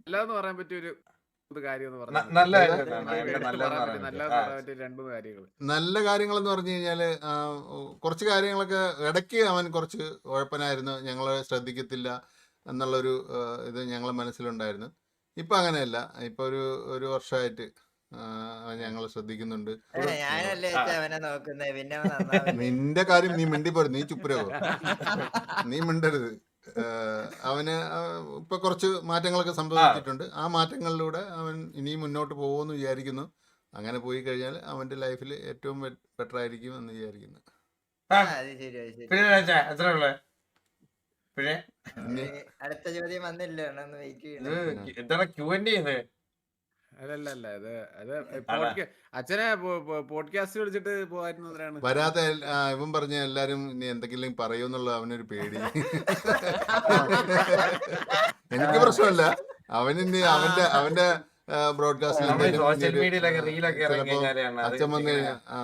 നല്ലതെന്ന് പറയാൻ പറ്റിയ ഒരു എന്ന് നല്ല കാര്യങ്ങൾ നല്ല കാര്യങ്ങളെന്ന് പറഞ്ഞു കഴിഞ്ഞാൽ കുറച്ച് കാര്യങ്ങളൊക്കെ ഇടയ്ക്ക് അവൻ കുറച്ച് ഉഴപ്പനായിരുന്നു. ഞങ്ങളെ ശ്രദ്ധിക്കത്തില്ല എന്നുള്ളൊരു ഇത് ഞങ്ങളെ മനസ്സിലുണ്ടായിരുന്നു. ഇപ്പൊ അങ്ങനെയല്ല ഇപ്പൊ ഒരു ഒരു വർഷമായിട്ട് ഞങ്ങളെ ശ്രദ്ധിക്കുന്നുണ്ട്. നിന്റെ കാര്യം നീ മിണ്ടിപ്പോരുത്. നീ ചുപ്പരോ നീ മിണ്ടരുത്. അവന് ഇപ്പൊ കുറച്ച് മാറ്റങ്ങളൊക്കെ സംഭവിച്ചിട്ടുണ്ട്. ആ മാറ്റങ്ങളിലൂടെ അവൻ ഇനിയും മുന്നോട്ട് പോകുമെന്ന് വിചാരിക്കുന്നു. അങ്ങനെ പോയി കഴിഞ്ഞാൽ അവന്റെ ലൈഫിൽ ഏറ്റവും ബെറ്റർ ആയിരിക്കും എന്ന് വിചാരിക്കുന്നു. പിന്നെ അടുത്ത ചോദ്യം വന്നില്ല എന്താണ് ക്യൂ എൻ ചെയ്യുന്നത് അല്ലല്ല അല്ല ഇത് അത് അല്ല. അച്ഛനെ പോഡ്കാസ്റ്റ് വിളിച്ചിട്ട് പോയിരുന്നവരാണ് വരാത്ത എൽ- ആ, ഇവൻ പറഞ്ഞ എല്ലാരും ഇനി എന്തെങ്കിലും പറയൂന്നുള്ള അവനൊരു പേടി. എനിക്ക് പ്രശ്നമല്ല. അവനിനി അവന്റെ അവന്റെ ബ്രോഡ്കാസ്റ്റിൽ സോഷ്യൽ മീഡിയയിലൊക്കെ റീലൊക്കെ ഇറങ്ങി കഴിഞ്ഞാലാണ് അത് അച്ഛൻ വന്ന് ഇങ്ങനെ- ആ,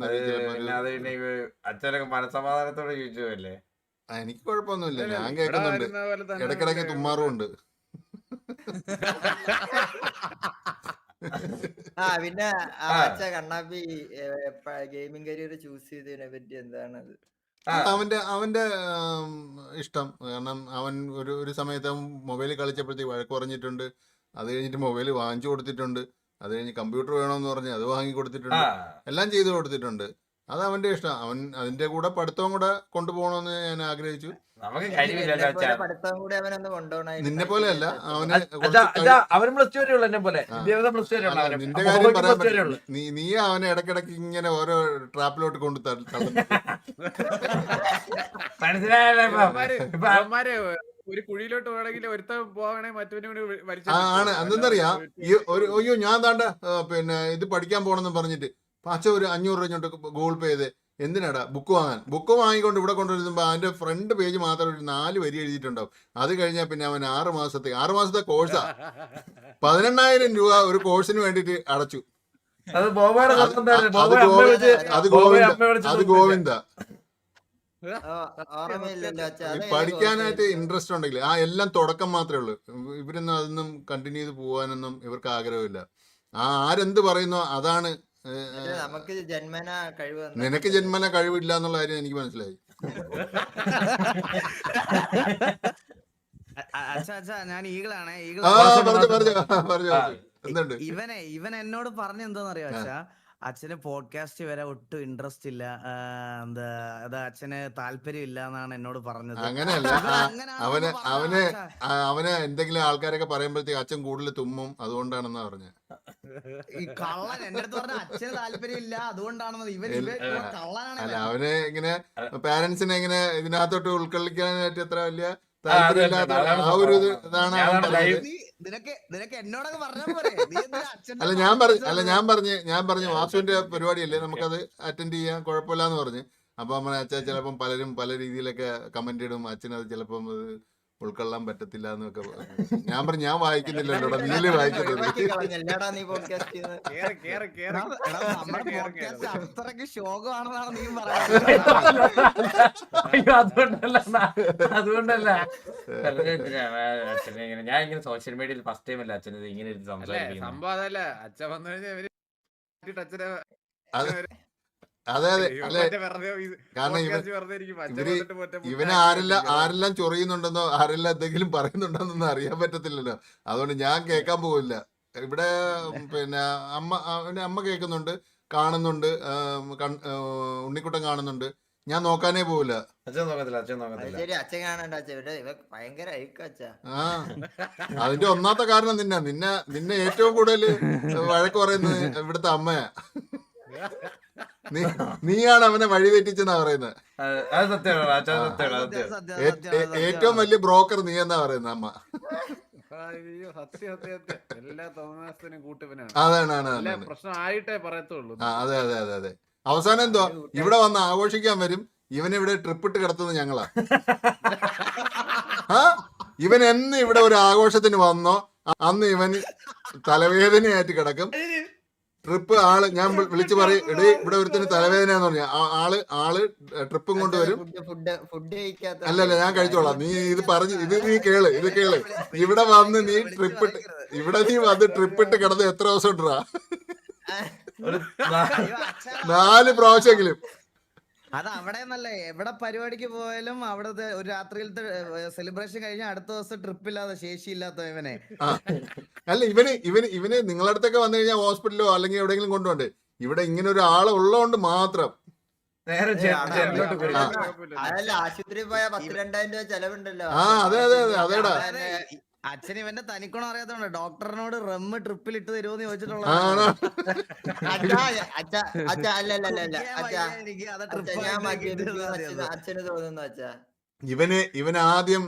അത് ചിലപ്പോ ഒരു- പിന്നെ അത് പിന്നെ ഇവ അച്ഛനൊക്കെ മനസമാധാനത്തോടെ ചോദിച്ചു അല്ലേ ആ, എനിക്ക് കുഴപ്പമൊന്നുമില്ല. ഞാൻ കേൾക്കുന്നുണ്ട്. ഇടക്കിടക്ക് തുമ്മാറും ഉണ്ട് ആ പിന്നെ. അച്ഛ കണ്ണാപ്പി ഗെയിമിംഗ് കരിയർ ചൂസ് ചെയ്തതിനെ പറ്റി എന്താണ് അവന്റെ അവന്റെ ഇഷ്ടം. കാരണം അവൻ ഒരു ഒരു സമയത്ത് അവൻ മൊബൈൽ കളിച്ചപ്പോഴത്തേക്ക് വഴക്ക് പറഞ്ഞിട്ടുണ്ട്. അത് കഴിഞ്ഞിട്ട് മൊബൈൽ വാങ്ങിച്ചു കൊടുത്തിട്ടുണ്ട്. അത് കഴിഞ്ഞ് കമ്പ്യൂട്ടർ വേണമെന്ന് പറഞ്ഞ് അത് വാങ്ങി കൊടുത്തിട്ടുണ്ട്. എല്ലാം ചെയ്തു കൊടുത്തിട്ടുണ്ട്. അത് അവന്റെ ഇഷ്ടം. അവൻ അതിന്റെ കൂടെ പഠിത്തവും കൂടെ കൊണ്ടുപോകണമെന്ന് ഞാൻ ആഗ്രഹിച്ചു. നമുക്ക് കഴിവില്ലല്ലോ നിന്നെ പോലെയല്ല അവന് അച്ഛാ കുറച്ച് അവനും പ്ലസ് ടു വരെ ഉള്ളു എന്നെ പോലെ. പ്ലസ് ടു വരെ ഉള്ളു നീ നീ അവനെ ഇടക്കിടക്ക് ഇങ്ങനെ ഓരോ ട്രാപ്പിലോട്ട് കൊണ്ട്. മനസ്സിലായല്ലോ ഒരു കുഴിയിലോട്ട് പോകണമെങ്കിൽ ഒരുത്ത പോകണേ മറ്റവനെ കൂടി വലിച്ചു ആ ആണ്. എന്തെന്നറിയാം ഈ ഒരു അയ്യോ ഞാൻ താണ്ട പിന്നെ ഇത് പഠിക്കാൻ പോണെന്ന് പറഞ്ഞിട്ട്. പാച്ച ഒരു അഞ്ഞൂറ് രൂപ ഇങ്ങോട്ട് ഗൂഗിൾ പേ ചെയ്ത്. എന്തിനാടാ? ബുക്ക് വാങ്ങാൻ. ബുക്ക് വാങ്ങിക്കൊണ്ട് ഇവിടെ കൊണ്ടുവരുമ്പോൾ അതിന്റെ ഫ്രണ്ട് പേജ് മാത്രം ഒരു നാല് വരി എഴുതിയിട്ടുണ്ടാവും. അത് കഴിഞ്ഞാൽ പിന്നെ അവൻ ആറ് മാസത്തെ ആറ് മാസത്തെ കോഴ്സാ പതിനെണ്ണായിരം രൂപ ഒരു കോഴ്സിന് വേണ്ടിയിട്ട് അടച്ചു. അത് ഗോവിന്ദ. അത് ഗോവിന്ദ. പഠിക്കാനായിട്ട് ഇൻട്രസ്റ്റ് ഉണ്ടെങ്കിൽ ആ എല്ലാം തുടക്കം മാത്രമേ ഉള്ളൂ. ഇവ- ഇവരൊന്നും അതൊന്നും കണ്ടിന്യൂ ചെയ്ത് പോകാനൊന്നും ഇവർക്ക് ആഗ്രഹമില്ല. ആ ആരെന്ത് പറയുന്നോ അതാണ് നമുക്ക് ജന്മന കഴിവ് നിനക്ക് ജന്മന കഴിവില്ല എന്നുള്ള കാര്യം എനിക്ക് മനസ്സിലായി. അച്ഛാ അച്ഛാ ഞാൻ ആ. എന്തുണ്ട്? ഇവനെ ഇവൻ എന്നോട് പറഞ്ഞ എന്താന്നറിയോ അച്ഛാ? അച്ഛന് പോഡ്കാസ്റ്റ് വരെ ഒട്ടും ഇൻട്രസ്റ്റ് ഇല്ല. എന്താ അത് അച്ഛന് താല്പര്യം ഇല്ല എന്നാണ് എന്നോട് പറഞ്ഞത്. അങ്ങനെയല്ല അവന് അവന് അവന് എന്തെങ്കിലും ആൾക്കാരൊക്കെ പറയുമ്പോഴത്തേക്ക് അച്ഛൻ കൂടുതൽ തുമ്മും അതുകൊണ്ടാണെന്നാ പറഞ്ഞ. ഈ കള്ളൻ എന്റെ അടുത്ത് പറഞ്ഞ അച്ഛന് താല്പര്യം ഇല്ല അതുകൊണ്ടാണെന്ന് ഇവൻ കള്ളനാണ്. അവന് ഇങ്ങനെ പാരന്റ്സിനെ ഇങ്ങനെ ഇതിനകത്തോട്ട് ഉൾക്കൊള്ളിക്കാനായിട്ട് എത്ര വലിയ താല്പര്യം ഇല്ലാത്ത ആ ഒരു. ഇതാണ് അല്ല ഞാൻ പറഞ്ഞു അല്ല ഞാൻ പറഞ്ഞു ഞാൻ പറഞ്ഞു വാസുവിന്റെ പരിപാടിയല്ലേ? നമുക്കത് അറ്റൻഡ് ചെയ്യാൻ കുഴപ്പമില്ലാന്ന് പറഞ്ഞു. അപ്പൊ നമ്മളെ അച്ഛൻ ചിലപ്പം പലരും പല രീതിയിലൊക്കെ കമന്റ് ഇടും. അച്ഛനത് ചിലപ്പം ഉൾക്കൊള്ളാൻ പറ്റത്തില്ല എന്നൊക്കെ ഞാൻ പറഞ്ഞു ഞാൻ വായിക്കുന്നില്ലല്ലോ നീൽ വായിക്കുന്നത് നീ പോഡ്കാസ്റ്റ് ചെയ്യുന്നത്. കേറി കേറി കേറി. എടാ, എടാ, കേറി podcast കേറി. അത്രയ്ക്ക് ശോകമാണെന്നാണ് നീ പറയുന്നത്. അയ്യോ അതുകൊണ്ടല്ല അണ്ണാ. അതുകൊണ്ടല്ല. വെറുതെ അച്ഛനെ ഇങ്ങനെ ഞാൻ ഇങ്ങനെ സോഷ്യൽ മീഡിയയിൽ ഫസ്റ്റ് ടൈം അല്ല അച്ഛനെ ഇങ്ങനെ സംസാരിക്കും സംസാരിക്കുന്നത്? സംഭവം അതല്ല അച്ഛൻ വന്നു കഴിഞ്ഞാൽ അച്ഛനെ അതെ അതെ അല്ലെ? കാരണം ഇവർ ഇവന് ആരെല്ലാം ആരെല്ലാം ചൊറിയുന്നുണ്ടെന്നോ ആരെല്ലാം എന്തെങ്കിലും പറയുന്നുണ്ടെന്നൊന്നും അറിയാൻ പറ്റത്തില്ലല്ലോ. അതുകൊണ്ട് ഞാൻ കേൾക്കാൻ പോവില്ല. ഇവിടെ പിന്നെ അമ്മ അവന്റെ അമ്മ കേൾക്കുന്നുണ്ട് കാണുന്നുണ്ട് ഉണ്ണിക്കുട്ടൻ കാണുന്നുണ്ട്. ഞാൻ നോക്കാനേ പോവില്ല. അച്ഛൻ നോക്കത്തില്ല അച്ഛൻ നോക്കത്തില്ല. ശരി അച്ഛൻ കാണണ്ട ഭയങ്കര ആ അതിന്റെ ഒന്നാമത്തെ കാരണം നിന്നെ നിന്നെ നിന്നെ ഏറ്റവും കൂടുതൽ വഴക്ക് പറയുന്നത് ഇവിടുത്തെ അമ്മയാ. നീയാണ് അവനെ വഴി തെറ്റിച്ചെന്നാ പറയുന്നത് അത് സത്യമാണ് അച്ഛൻ സത്യം. ഏറ്റവും വലിയ ബ്രോക്കർ നീ എന്നാ പറയുന്നത് അമ്മ. അയ്യോ സത്യം സത്യം സത്യം. എല്ലാ തോന്നാസത്തിനും കൂട്ടുവനാണ് അതാണ് ആണ് എല്ലാ ആണ്. പ്രശ്നം ആയിട്ടേ പറയത്തുള്ളൂ. ആ അതെ അതെ അതെ അതെ. അവസാനം എന്തോ ഇവിടെ വന്ന് ആഘോഷിക്കാൻ വരും ഇവൻ ഇവിടെ ട്രിപ്പ് ഇട്ട് കിടത്തുന്നത് ഞങ്ങളാ. ആ ഇവൻ എന്ന് ഇവിടെ ഒരു ആഘോഷത്തിന് വന്നോ അന്ന് ഇവൻ തലവേദനയായിട്ട് കിടക്കും. ട്രിപ്പ് ആൾ ഞാൻ വിളിച്ചു പറയും എടേ ഇവിടെ ഒരുത്തിന് തലവേദന എന്ന് പറഞ്ഞ ആൾ ആൾ ട്രിപ്പും കൊണ്ടുവരും. ഫുഡ് ഫുഡ് ഫുഡ് അല്ലല്ല ഞാൻ കഴിച്ചോളാം. നീ ഇത് പറഞ്ഞു ഇത് നീ കേൾ ഇത് കേൾ. ഇവിടെ വന്ന് നീ ട്രിപ്പ് ഇട്ട് ഇവിടെ നീ വന്ന് ട്രിപ്പ് ഇട്ട് കിടന്ന് എത്ര ദിവസം അച്ഛാ, നാല് പ്രാവശ്യമെങ്കിലും. അത് അവിടെ നിന്നല്ലേ എവിടെ പരിപാടിക്ക് പോയാലും അവിടത്തെ ഒരു രാത്രിയിലത്തെ സെലിബ്രേഷൻ കഴിഞ്ഞ അടുത്ത ദിവസം ട്രിപ്പ് ഇല്ലാതെ ശേഷിയില്ലാത്ത ഇവനെ. അല്ല ഇവന് ഇവന് ഇവന് നിങ്ങളുടെ അടുത്തൊക്കെ വന്നു കഴിഞ്ഞാൽ ഹോസ്പിറ്റലോ അല്ലെങ്കിൽ എവിടെയെങ്കിലും കൊണ്ടുപോണ്ടേ ഇവിടെ ഇങ്ങനെ ഒരു ആൾ ഉള്ളതുകൊണ്ട് മാത്രം. നേരെ ചെ- ആ, ആ, പോയി. ആശുപത്രി പോയാൽ പത്ത് രണ്ടായിരം രൂപ ചെലവുണ്ടല്ലോ. ആ, അതെ, അതെ, അതെ, അതേടാ. അച്ഛൻ ഇവന്റെ തനിക്കുണം അറിയാത്തോണ്ട് ഡോക്ടറിനോട് റമ്മ് ട്രിപ്പിൽ ഇട്ട് തരുമോന്ന് ചോദിച്ചിട്ടുള്ള ഇവന് ഇവന് ആദ്യം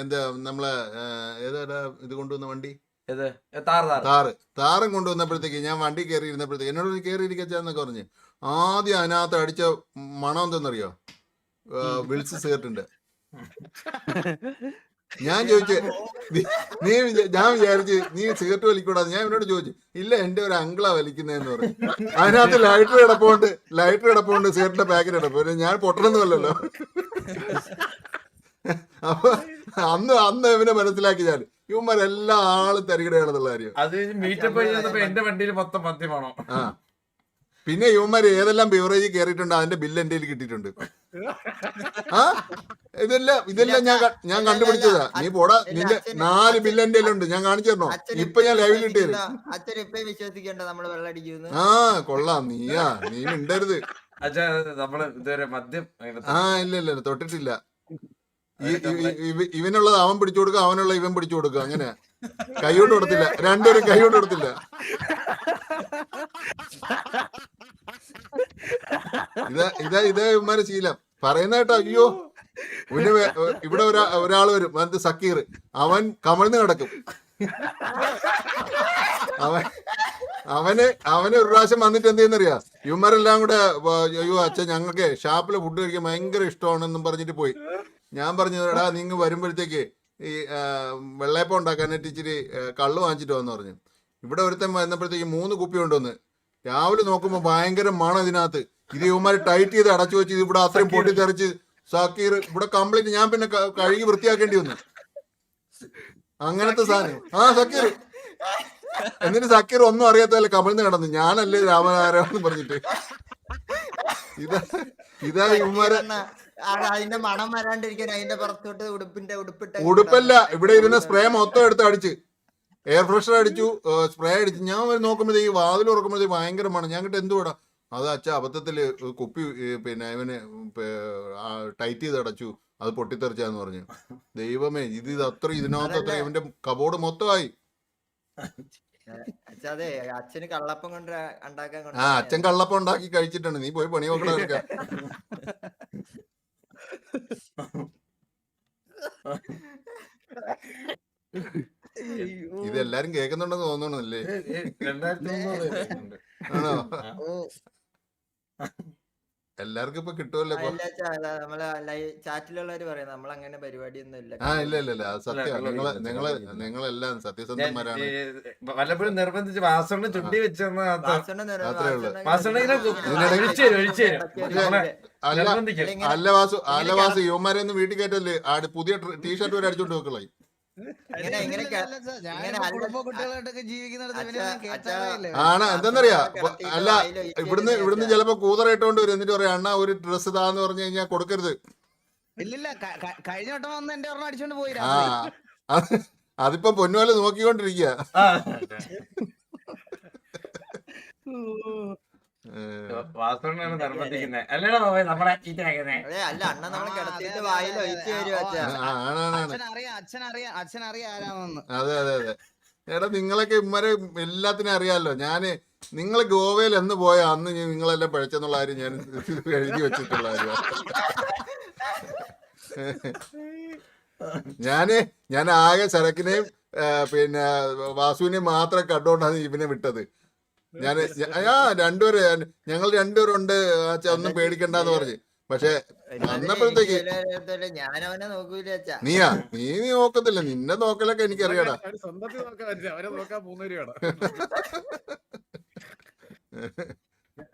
എന്താ നമ്മളെ ഏതാ ഇത് കൊണ്ടുവന്ന വണ്ടി? താറ് താറ്. കൊണ്ടുവന്നപ്പോഴത്തേക്ക് ഞാൻ വണ്ടി കയറി ഇരുന്നപ്പോഴത്തേക്ക് എന്നോട് കയറി ഇരിക്കച്ചാന്നൊക്കെ പറഞ്ഞ്. ആദ്യം അതിനകത്ത് അടിച്ച മണം എന്തെന്നറിയോ? വിളിച്ച് സിഗരറ്റുണ്ട് ഞാൻ ചോദിച്ചു നീ ഞാൻ വിചാരിച്ചു നീ സിഗരറ്റ് വലിക്കൂടാതെ ഞാൻ ഇവനോട് ചോദിച്ചു ഇല്ല എന്റെ ഒരു അങ്കിളാ വലിക്കുന്നതെന്ന് പറഞ്ഞു. അതിനകത്ത് ലൈറ്റർ കിടപ്പുണ്ട് ലൈറ്റർ കിടപ്പുണ്ട് സിഗരറ്റിന്റെ പാക്കറ്റ് കിടപ്പുണ്ട്. ഞാൻ പൊട്ടണമെന്നല്ലോ അപ്പൊ അന്ന് അന്ന് ഇവനെ മനസ്സിലാക്കി ഞാൻ ഇവന്മാരെല്ലാ ആളും തരികിടയാണെന്നുള്ള കാര്യം. അത് മീറ്റപ്പ് കഴിഞ്ഞപ്പോ എന്റെ വണ്ടിയിൽ മൊത്തം മദ്യമാണോ ആ. പിന്നെ ഇവന്മാര് ഏതെല്ലാം ബിവറേജ് കയറിയിട്ടുണ്ട് അതിന്റെ ബില്ല് എന്റെ കിട്ടിയിട്ടുണ്ട്. ആ? ഇതെല്ലാം ഇതെല്ലാം ഞാൻ ഞാൻ കണ്ടുപിടിച്ചതാ. നീ പോടാ നിന്റെ നാല് ബില്ല് എന്റെ ഉണ്ട് ഞാൻ കാണിച്ചു തരണോ? ഇപ്പൊ ഞാൻ ലൈവിൽ ഇട്ട് തരും അച്ഛൻ ഇപ്പൊ വിശ്വസിക്കണ്ട നമ്മൾ വെള്ളം ആ കൊള്ളാം. നീയാ നീ മിണ്ടരുത്. അച്ഛാ നമ്മൾ ഇതുവരെ മദ്യം ആ ഇല്ല ഇല്ല തൊട്ടിട്ടില്ല. ഇവനുള്ളത് അവൻ പിടിച്ചു കൊടുക്കുക അവനുള്ള ഇവൻ പിടിച്ചു കൊടുക്കുക അങ്ങനെ കൈകൊണ്ട് കൊടുത്തില്ല. രണ്ടുപേരും കൈകൊണ്ട് കൊടുത്തില്ല. ഇതാ ഇതാ ഇതേ ഇവന്മാരെ ശീലം. പറയുന്ന കേട്ടോ അയ്യോ. പിന്നെ ഇവിടെ ഒരാ ഒരാൾ വരും. അത് സക്കീർ. അവൻ കമഴ്ന്ന് കിടക്കും. അവൻ അവന് അവന് ഒരു പ്രാവശ്യം വന്നിട്ട് എന്ത് ചെയ്യുന്നറിയാ? ഇവന്മാരെല്ലാം കൂടെ അയ്യോ അച്ഛൻ ഞങ്ങൾക്ക് ഷാപ്പിൽ ഫുഡ് കഴിക്കാൻ ഭയങ്കര ഇഷ്ടമാണെന്നും പറഞ്ഞിട്ട് പോയി. ഞാൻ പറഞ്ഞു എടാ നിങ്ങൾ വരുമ്പോഴത്തേക്ക് ഈ വെള്ളയപ്പം ഉണ്ടാക്കാനായിട്ട് ഇച്ചിരി കള്ള് വാങ്ങിച്ചിട്ട് വന്നു പറഞ്ഞു. ഇവിടെ ഒരുത്തൻ വന്നപ്പോഴത്തേക്ക് മൂന്ന് കുപ്പി കൊണ്ടുവന്ന്. രാവിലെ നോക്കുമ്പോൾ ഭയങ്കര മണം ഇതിനകത്ത്. ഇത് ഇവന്മാര് ടൈറ്റ് ചെയ്ത് അടച്ചു വെച്ച് ഇത് ഇവിടെ അത്രയും പൊട്ടിത്തെറിച്ച് സാക്കീർ. ഇവിടെ കംപ്ലീറ്റ് ഞാൻ പിന്നെ കഴുകി വൃത്തിയാക്കേണ്ടി വന്നു. അങ്ങനത്തെ സാധനം. ആ സക്കീർ. എന്നിട്ട് സക്കീർ ഒന്നും അറിയാത്തതല്ല കമിഴ്ന്ന് കിടന്നു. ഞാനല്ലേ രാമനാരായണെന്ന് പറഞ്ഞിട്ട്. ഇതാ ഇതാ ഇവന്മാരെ അതിന്റെ മണം വരാണ്ടിരിക്കാൻ അതിന്റെ പുറത്തോട്ട് ഉടുപ്പിന്റെ ഉടുപ്പിട്ട് ഉടുപ്പല്ല ഇവിടെ ഇരുന്ന സ്പ്രേ മൊത്തം എടുത്ത് അടിച്ച്. എയർ ഫ്രഷർ അടിച്ചു സ്പ്രേ അടിച്ചു. ഞാൻ നോക്കുമ്പോഴത്തേക്ക് വാതിൽ തുറക്കുമ്പോഴത്തേക്ക് ഭയങ്കര മണം. ഞാൻ കിட்ட എന്തുവാടാ അത് അച്ഛ അബദ്ധത്തിൽ കുപ്പി പിന്നെ ഇവന് ടൈറ്റ് ചെയ്ത് അടച്ചു. അത് പൊട്ടിത്തെറിച്ചാന്ന് പറഞ്ഞു. ദൈവമേ ഇത് ഇത് അത്ര ഇതിനകത്ത് അത്ര ഇവന്റെ കബോർഡ് മൊത്തമായി. അച്ഛന് കള്ളപ്പം കൊണ്ട് ഉണ്ടാക്കാൻ ആ അച്ഛൻ കള്ളപ്പം ഉണ്ടാക്കി കഴിച്ചിട്ടുണ്ട് നീ പോയി പണി നോക്കണം ഇത് എല്ലാരും കേൾക്കുന്നുണ്ടെന്ന് തോന്നണല്ലേ രണ്ടായിരത്തി ആണോ? എല്ലാവർക്കും ഇപ്പൊ കിട്ടുമല്ലോ നമ്മളെ ചാറ്റിലുള്ളവര് നമ്മൾ അങ്ങനെ പരിപാടിയൊന്നും ഇല്ല. ആ ഇല്ല ഇല്ല ഇല്ല. അത് സത്യം. അല്ല, നിങ്ങൾ കള്ള് നിങ്ങൾ ഇല്ല. നിങ്ങളെല്ലാം സത്യസന്ധന്മാരാണ്. വല്ലപ്പോഴും നിർബന്ധിച്ച് വാസോണ്ട് ചുണ്ടി വെച്ചെന്ന് അത്രേ ഉള്ളൂ. അല്ല വാസു അല്ല വാസു യുവമാരെ ഒന്നും വീട്ടിൽ കയറ്റല്ലേ? പുതിയ ടീഷർട്ട് വരെ അടിച്ചോണ്ട് വെക്കളായി ആണ് എന്തെന്നറിയാ അല്ല ഇവിടുന്ന് ഇവിടുന്ന്. ചിലപ്പോ കൂതറായിട്ടോണ്ട് വരും എന്നിട്ട് പറയാം അണ്ണാ ഒരു ഡ്രസ് താന്ന് പറഞ്ഞു കഴിഞ്ഞാൽ കൊടുക്കരുത്. ഇല്ലില്ല കഴിഞ്ഞ വട്ടം വന്ന് എന്റെ ഒരെണ്ണം അടിച്ചോണ്ട് പോയി ആ അതിപ്പോ പൊന്നുപോലെ നോക്കിക്കൊണ്ടിരിക്കുക അതെ അല്ല അണ്ണ നമ്മളെ ആ, കിടത്തിയിട്ട് അതെ, വായിൽ അതെ, ഒഴിച്ചു എടാ നിങ്ങളൊക്കെ ഇമ്മരെ എല്ലാത്തിനും അറിയാലോ. ഞാൻ നിങ്ങൾ ഗോവയിൽ എന്ന് പോയ അന്ന് ഞാൻ നിങ്ങളെല്ലാം പഴച്ചെന്നുള്ള കാര്യം ഞാൻ എഴുതി വെച്ചിട്ടുള്ള കാര്യം ഞാൻ ഞാൻ ആകെ ചരക്കിനെയും പിന്നെ വാസുവിനെയും മാത്രം കണ്ടോണ്ടാണ് ഇവനെ വിട്ടത്. ഞാൻ ആ രണ്ടുപേരും ഞങ്ങൾ രണ്ടുപേരുണ്ട്. ഉണ്ട് ഒന്നും പേടിക്കണ്ടെന്ന് പറഞ്ഞു. പക്ഷെ വന്നപ്പോഴത്തേക്ക് അവനെ നോക്കൂല നീയാ? നീ നീ നോക്കത്തില്ല. നിന്നെ നോക്കലൊക്കെ എനിക്കറിയാടാ. അറിയാടാ സ്വന്തത്തിൽ പറ്റില്ല. നോക്കാൻ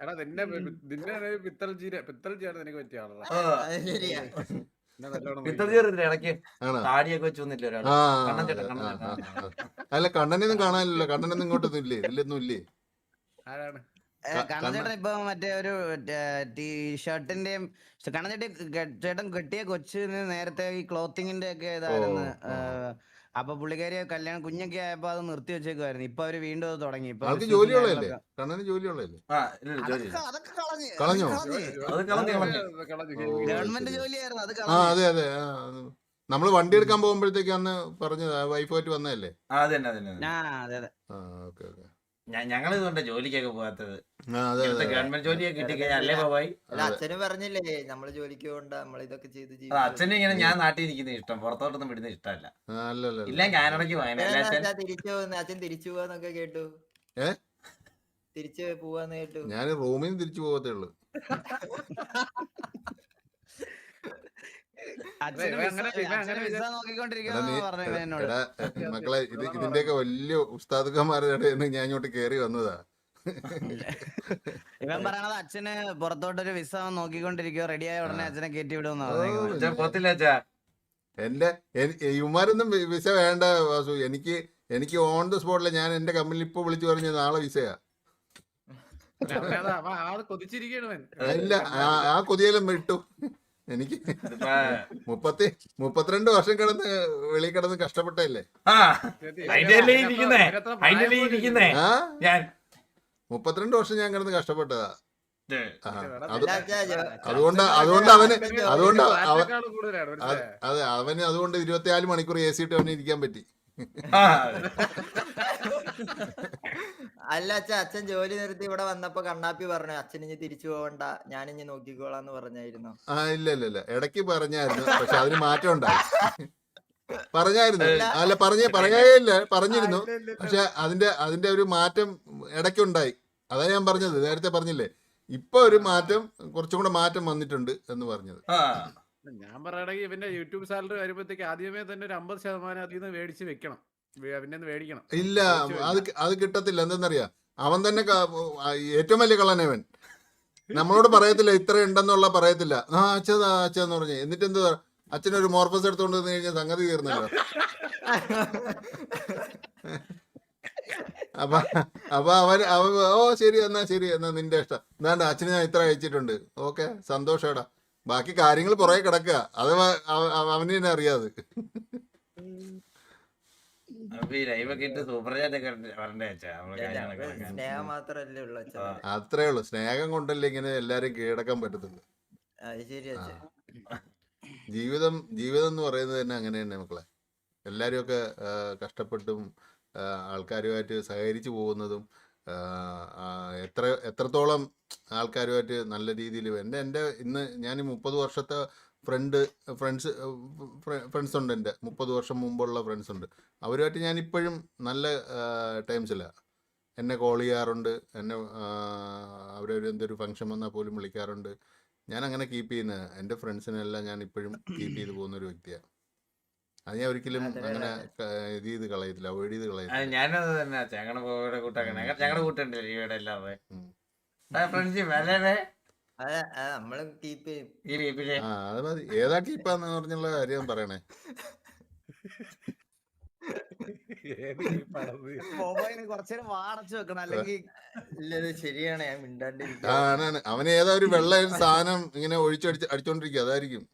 എടാ നിന്നെ നിന്നെ പിത്തൽ പിത്തൽ നിനക്ക് പറ്റിയ. അല്ല കണ്ണനൊന്നും കാണാനില്ലല്ലോ. കണ്ണനൊന്നും ഇങ്ങോട്ടൊന്നും ഇല്ലേ? ഇതിലൊന്നും ഇല്ലേ? ആരാണ്? കണ്ണചേട്ടൻ ഇപ്പൊ മറ്റേ ഒരു ടീഷർട്ടിന്റെയും കണ്ണചേട്ടി ചേട്ടൻ കെട്ടിയ കൊച്ചിന് നേരത്തെ ഈ ക്ലോത്തിങ്ങിന്റെ ഒക്കെ ഇതായിരുന്നു. അപ്പൊ പുള്ളിക്കാരി കല്യാണം കുഞ്ഞൊക്കെ ആയപ്പോ അത് നിർത്തി വെച്ചേക്കുമായിരുന്നു ഇപ്പൊ അവർ വീണ്ടും അത് തുടങ്ങി. ഇപ്പൊ ജോലിയുള്ളതല്ലേ. കണ്ണന് ജോലിയുള്ളതല്ലേ? ആ ഇല്ല ഇല്ല, ജോലി അതൊക്കെ അതൊക്കെ കളഞ്ഞോ? അത് കളഞ്ഞ്? കളഞ്ഞ്. കളഞ്ഞ് ഗവൺമെന്റ് ജോലിയായിരുന്നു അത് ആ അതെ അതെ നമ്മൾ നമ്മൾ വണ്ടി എടുക്കാൻ പോകുമ്പോഴത്തേക്ക് അന്ന് പറഞ്ഞത് വൈഫായിട്ട് വന്നതല്ലേ? ആ അതെ അതെ. ആ ഓക്കെ ഓക്കെ. ഞങ്ങൾ ഇതുകൊണ്ട് ജോലിക്കൊക്കെ പോകാത്തത്. ഗവൺമെന്റ് ജോലിയൊക്കെ കിട്ടിക്കഴിഞ്ഞാൽ അല്ലേ ബാബായി അച്ഛനും പറഞ്ഞില്ലേ നമ്മൾ ജോലിക്ക് പോകണ്ട നമ്മൾ ഇതൊക്കെ ചെയ്ത് ജീവിക്കാം. ഇങ്ങനെ ഞാൻ നാട്ടിൽ നിൽക്കുന്നത് ഇഷ്ടം പുറത്തോട്ടൊന്നും വിടുന്ന ഇഷ്ടമല്ല. ഇല്ല കാനഡയ്ക്ക് അച്ഛൻ? തിരിച്ചു പോകുന്ന അച്ഛൻ തിരിച്ചു പോവാന്നൊക്കെ കേട്ടു. തിരിച്ചു പോവാന്ന് കേട്ടു. ഞാൻ റൂമിൽ നിന്ന് തിരിച്ചു പോകത്തേ ഉള്ളൂ. മക്കളെ ഇത് ഇതിന്റെയൊക്കെ വലിയ ഉസ്താദുക്കന്മാരുടെ ഞാൻ ഇങ്ങോട്ട് കേറി വന്നതാ. ഇവൻ പറയണത് അച്ഛന് പുറത്തോട്ടൊരു വിസ നോക്കിക്കൊണ്ടിരിക്കുക റെഡിയായ ഉടനെ അച്ഛനെ കയറ്റി വിടും ഓ, പറഞ്ഞു പോത്തില്ല അച്ഛാ? എന്റെ എനി- ഇവന്മാരൊന്നും വിസ വേണ്ട വാസു. എനിക്ക് എനിക്ക് ഓൺ ദ സ്പോട്ടിൽ ഞാൻ എന്റെ കമ്പനിയിൽ ഇപ്പൊ വിളിച്ചു പറഞ്ഞ നാളെ വിസയാ. ഇല്ല ആ- ആ കൊതിയെല്ലാം വിട്ടു. എനിക്ക് മുപ്പത്തി മുപ്പത്തിരണ്ട് വർഷം കിടന്ന് വെളിയിൽ കിടന്ന് കഷ്ടപ്പെട്ടല്ലേ ആ. അതിന്റെയല്ലേ ഇരിക്കുന്നേ? അതിന്റെ ഇരിക്കുന്നേ. ഞാൻ. മുപ്പത്തിരണ്ട് വർഷം ഞാൻ കിടന്ന് കഷ്ടപ്പെട്ടതാ. അതുകൊണ്ട് അതുകൊണ്ട് അവന് അതുകൊണ്ട് അതെ അവന് അതുകൊണ്ട് ഇരുപത്തിനാല് മണിക്കൂർ എ സി ഇട്ട് അവന് ഇരിക്കാൻ പറ്റി. ആ, അല്ല അച്ഛൻ അച്ഛൻ ജോലി നിർത്തി ഇവിടെ വന്നപ്പോ കണ്ണാപ്പി പറഞ്ഞു അച്ഛൻ ഇനി തിരിച്ചു പോവണ്ട ഞാൻ ഇനി നോക്കിക്കോളാന്ന് പറഞ്ഞായിരുന്നു. ആ ഇല്ല ഇല്ല ഇല്ല. ഇടയ്ക്ക് പറഞ്ഞായിരുന്നു പക്ഷെ അതിന് മാറ്റം ഉണ്ടായി. പറഞ്ഞായിരുന്നു. അല്ല. പറഞ്ഞ പറഞ്ഞേയില്ല പറഞ്ഞിരുന്നു. പക്ഷെ അതിന്റെ അതിന്റെ ഒരു മാറ്റം ഇടയ്ക്കുണ്ടായി. അതാ ഞാൻ പറഞ്ഞത് നേരത്തെ പറഞ്ഞില്ലേ? ഇപ്പൊ ഒരു മാറ്റം കുറച്ചും കൂടെ മാറ്റം വന്നിട്ടുണ്ട് എന്ന് പറഞ്ഞത്. ആ. ഞാൻ പറയണെങ്കിൽ ഇവന്റെ യൂട്യൂബ് സാലറി വരുമ്പോഴത്തേക്ക് ആദ്യമേ തന്നെ ഒരു അമ്പത് ശതമാനം അതിൽ നിന്ന് മേടിച്ച് വെക്കണം. മേടിക്കണം. ഇല്ല അത് അത് കിട്ടത്തില്ല. എന്തെന്നറിയാ? അവൻ തന്നെ ഏറ്റവും വലിയ കള്ളനവൻ. നമ്മളോട് പറയത്തില്ല ഇത്ര ഉണ്ടെന്നുള്ള പറയത്തില്ല. ആ അച്ഛതാ അച്ഛന്ന് പറഞ്ഞു. എന്നിട്ട് എന്ത് അച്ഛനൊരു മോർഫസ് എടുത്തോണ്ട് വന്നു കഴിഞ്ഞാൽ സംഗതി തീർന്നല്ലോ. അപ്പൊ അപ്പൊ അവൻ അവ ഓ ശരി എന്നാ ശരി എന്നാ നിന്റെ ഇഷ്ടം. എന്താണ്ട് അച്ഛന് ഞാൻ ഇത്ര അയച്ചിട്ടുണ്ട് ഓക്കെ സന്തോഷടാ. ബാക്കി കാര്യങ്ങൾ പുറകെ കിടക്കുക അത് അവ- അവ- അവന് തന്നെ അറിയാതെ. അത്രേ ഉള്ളു. സ്നേഹം കൊണ്ടല്ലേ ഇങ്ങനെ എല്ലാരും കീഴടക്കാൻ പറ്റത്തുള്ളൂ. ജീവിതം ജീവിതം എന്ന് പറയുന്നത് തന്നെ അങ്ങനെ തന്നെ മക്കളെ. എല്ലാരും ഒക്കെ കഷ്ടപ്പെട്ടും ആൾക്കാരുമായിട്ട് സഹകരിച്ചു പോകുന്നതും എത്ര എത്രത്തോളം ആൾക്കാരുമായിട്ട് നല്ല രീതിയിൽ എന്റെ എന്റെ ഇന്ന് ഞാൻ മുപ്പത് വർഷത്തെ ഫ്രണ്ട് ഫ്രണ്ട്സ് ഫ്രണ്ട്സ് ഉണ്ട് എന്റെ. മുപ്പത് വർഷം മുമ്പുള്ള ഫ്രണ്ട്സ് ഉണ്ട്. അവരുമായിട്ട് ഞാൻ ഇപ്പോഴും നല്ല ടൈംസിലാണ് എന്നെ കോൾ ചെയ്യാറുണ്ട്. എന്നെ അവരൊരു എന്തൊരു ഫംഗ്ഷൻ വന്നാൽ പോലും വിളിക്കാറുണ്ട്. ഞാൻ അങ്ങനെ കീപ്പ് ചെയ്യുന്ന എന്റെ ഫ്രണ്ട്സിനെല്ലാം ഞാൻ ഇപ്പോഴും കീപ്പ് ചെയ്ത് പോകുന്ന ഒരു വ്യക്തിയാണ് അത് ഞാൻ ഒരിക്കലും അങ്ങനെ ഇത് ചെയ്ത് കളയത്തില്ല. അവോയ്ഡ് ചെയ്ത് കളയത്തില്ല. ഞാനത് തന്നെ. ഞങ്ങളുടെ കൂട്ടൊക്കെ ഞങ്ങളുടെ കൂട്ടുണ്ടല്ലോ ഇവിടെ എല്ലാവരെ ഫ്രണ്ട്സ് അല്ലേ അതെ അത് നമ്മൾ കീപ്പ് ചെയ്യും ഈ ലീപിലെ ആ അത് മതി. ഏതാ കീപ്പാന്ന് പറഞ്ഞുള്ള കാര്യം പറയണേ. ഏത് കുറച്ചേരം വാടച്ചു വെക്കണം. അല്ലെങ്കിൽ ഇല്ല ഇത് ശരിയാണ്. ഞാൻ ആ അവന് ഏതാ ഒരു വെള്ള ഒരു സാധനം ഇങ്ങനെ ഒഴിച്ചടിച്ച് അടിച്ചോണ്ടിരിക്കും അതായിരിക്കും.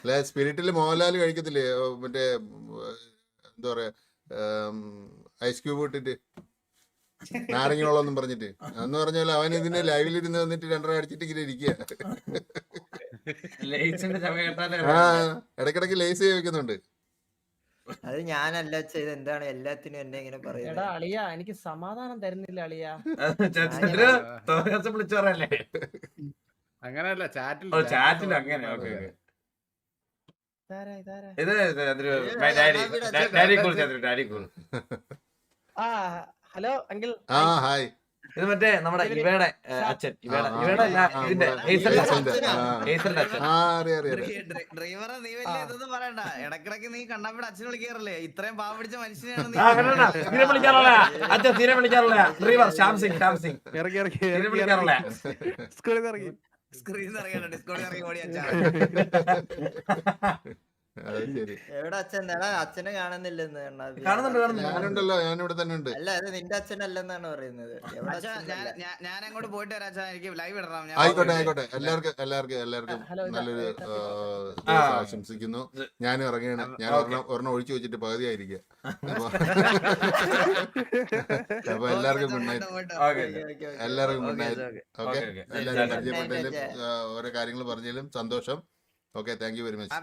അല്ലെ സ്പിരിറ്റിൽ മോഹൻലാൽ കഴിക്കത്തില്ലേ? ഓ, മറ്റേ ഉം, എന്താ പറയാ ഐസ് ക്യൂബ് ഇട്ടിട്ട്. നാരങ്ങ പറഞ്ഞിട്ട് എന്ന് പറഞ്ഞാൽ അവൻ ഇതിന്റെ ലൈവിൽ ഇരുന്ന് വന്നിട്ട് രണ്ടര അടിച്ചിട്ട് ഇങ്ങനെ ഇരിക്കുക ആ ഇടക്കിടക്ക് ലേസ് വെക്കുന്നുണ്ട് അത് ഞാനല്ല ചെയ്ത് എന്താണ് എല്ലാത്തിനും എന്നെ ഇങ്ങനെ എടാ പറയുന്നത് അളിയ എനിക്ക് സമാധാനം തരുന്നില്ല അളിയ വിളിച്ചോറല്ലേ അങ്ങനെയല്ല ചാറ്റിൽ ഓ ചാറ്റിൽ അങ്ങനെ ഓക്കെ ഓക്കെ ഇതാരാ ഇതാരാ ഇത് daddy daddy cool daddy cool ആ ഹലോ അങ്കിൾ. ആ ഹായ്. ഇത് മറ്റേ നമ്മുടെ ഇവയുടെ അച്ഛൻ. ഇവയുടെ ഇവയുടെ അല്ല ഇതിന്റെ ഏസറിന്റെ അച്ഛൻ ഏസറിന്റെ അച്ഛൻ. ആ അറിയാം അറിയാം അറിയാം. ഡ്രൈവറെ നീ വലിയ ഇതൊന്നും പറയണ്ട. ഇടക്കിടക്ക് നീ കണ്ണാപ്പിയുടെ അച്ഛൻ വിളിക്കാറില്ലേ? ഇത്രയും പാവ പിടിച്ച മനുഷ്യനെയാണ് നീ വിളിക്കാറുള്ള അച്ഛൻ തീരെ വിളിക്കാറില്ല. ഡ്രൈവർ ശ്യാം സിംഗ് ശ്യാം സിംഗ്. ഇറങ്ങി ഇറങ്ങി തീരെ വിളിക്കാറുള്ള സ്കൂളിൽ ഇറങ്ങി. സ്ക്രീൻ ഇറങ്ങിയാണ് ഡിസ്കോർഡ് ഇറങ്ങി ഓടി അച്ഛാ. എവിടെ അച്ഛൻ എടാ അച്ഛനെ കാണുന്നില്ലെന്ന് ഞാനുണ്ടല്ലോ ഞാനിവിടെ തന്നെ ഉണ്ട്. അല്ല അത് നിന്റെ അച്ഛനല്ലെന്നാണ് പറയുന്നത്. ഞാൻ അങ്ങോട്ട് പോയിട്ട് വരാം എനിക്ക് ലൈവ് ഇടണം. ആയിക്കോട്ടെ ആയിക്കോട്ടെ. എല്ലാവർക്കും എല്ലാവർക്കും എല്ലാവർക്കും നല്ലൊരു ആശംസിക്കുന്നു. ഞാനും ഇറങ്ങുകയാണ്. ഞാൻ. ഒരെണ്ണം ഒരെണ്ണം ഒഴിച്ചു വെച്ചിട്ട് പകുതി ആയിരിക്കും അപ്പൊ എല്ലാവർക്കും. എല്ലാവർക്കും ഓക്കെ. എല്ലാവരും പരിചയപ്പെട്ടതിലും ഓരോ കാര്യങ്ങൾ പറഞ്ഞതിലും സന്തോഷം. Okay thank you very much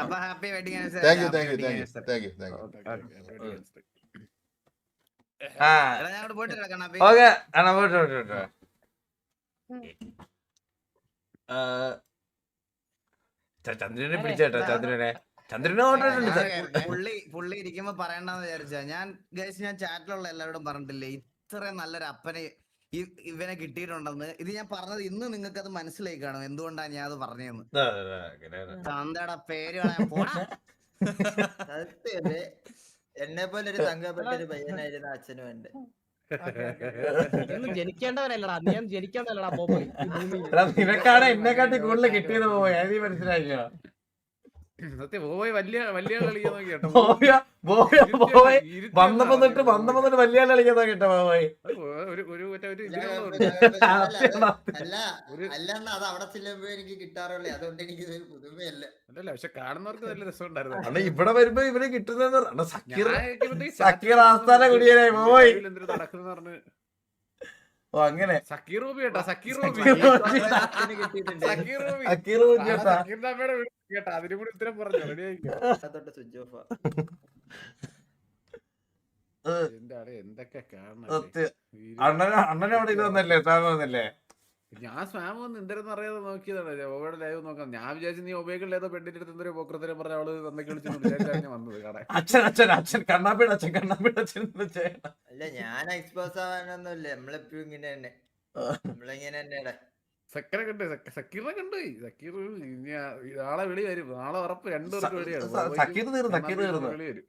അപ്പൊ happy wedding thank you thank you thank you thank you thank you ആ എടാ ഞാൻ അങ്ങോട്ട് പോയിട്ട് വരാം കണ്ണാപ്പി ഓക്കെ അണ്ണാ പോയിട്ട് പോയിട്ട് ചന്ദ്രനെ പിടിച്ചേട്ടാ ചന്ദ്രനെ. ചന്ദ്രനെ ഞാൻ പുള്ളി പുള്ളി ഇരിക്കുമ്പോ പറയണ്ടെന്ന് വിചാരിച്ചാ. ഞാൻ ഗൈസ് ഞാൻ ചാറ്റിലുള്ള എല്ലാവരോടും പറഞ്ഞിട്ടില്ലേ ഇത്രയും നല്ലൊരു അപ്പനെ ഇവനെ കിട്ടിയിട്ടുണ്ടെന്ന്. ഇത് ഞാൻ പറഞ്ഞത് ഇന്ന് നിങ്ങൾക്ക് അത് മനസ്സിലായി കാണും. എന്തുകൊണ്ടാണ് ഞാൻ അത് പറഞ്ഞതെന്ന്. തന്തയുടെ പേര്? എന്നെ പോലെ ഒരു തങ്കപ്പെട്ട ഒരു പയ്യനായിരുന്നു അച്ഛനും ഉണ്ട് ജനിക്കേണ്ടവരല്ലടാ ജനിക്കേണ്ടവനല്ലടാ. നീ ഒന്നും ജനിക്കേണ്ടവനല്ലടാ പോയി നിനക്കാണ് എന്നെക്കാട്ടി കൂടുതൽ കിട്ടിയത് പോയി. അത് നീ വന്നപ്പോ വന്നാ തൊട്ട് വന്നപ്പോ തൊട്ട് വലിയ ആൾ കളിക്കാൻ കേട്ടോ ബോയ് ഒരു ഒരു മറ്റേ ഒരു അല്ല, ഇതിനുള്ള കേട്ടോ അല്ല ഒരു- അല്ല അണ്ണാ, അത് അവിടെ ചെല്ലുമ്പോ എനിക്ക് കിട്ടാറുള്ളൂ. അതുകൊണ്ട് എനിക്ക് പുതുമയല്ല. അല്ലല്ല പക്ഷെ കാണുന്നവർക്ക് നല്ല രസം ഉണ്ടായിരുന്നു. അണ്ണാ ഇവിടെ വരുമ്പോ ഇവർ കിട്ടുന്ന അണ്ണാ സക്കീർ സക്കീർ ആസ്ഥാന കുടിയനായി നടക്കുന്നെന്ന് പറഞ്ഞ് ഓ അങ്ങനെ. സക്കീർ റൂബി കേട്ടാ സക്കീർ റൂബി. സക്കീർ സക്കീർ അമ്മയുടെ കേട്ടാ. അതിനും കൂടി ഉത്തരം പറഞ്ഞു റെഡി എന്തൊക്കെ കാണണം അണ്ണൻ അണ്ണൻ അണ്ണനെ അവിടെ ഇത് വന്നല്ലേ താൻ വന്നല്ലേ? ഞാൻ സ്വാമ ഒന്ന് എന്തെങ്കിലും അറിയാതെ നോക്കിയതാണ്. ഒബയുടെ ലൈവ് നോക്കാം. ഞാൻ വിചാരിച്ചു നീ ഒബേക്കുള്ള ഏതോ പെണ്ണിന്റെ അടുത്ത് എന്തൊരു പൊക്രത്തിനെ പറഞ്ഞ അവൾ തന്നൊക്കെ വിളിച്ചു ഞാൻ വന്നത്. കാണാൻ അച്ഛൻ അച്ഛൻ അച്ഛൻ കണ്ണാപ്പിയുടെ അച്ഛൻ കണ്ണാപ്പിയുടെ അച്ഛൻ അല്ല ഞാൻ എക്സ്പോസ് ആവാനൊന്നുമില്ല. നമ്മളെപ്പോഴും ഇങ്ങനെ തന്നെ. നമ്മളിങ്ങനെ തന്നെയാണ് സക്കര കണ്ട് സക്കീറിനെ കണ്ടു. സക്കീർ നാളെ വിളി വരും. നാളെ ഉറപ്പ് രണ്ടു പേർക്ക് വിളിയാണ്. സക്കീർ തീർന്നു സക്കീർ തീർന്നു വിളി വരും.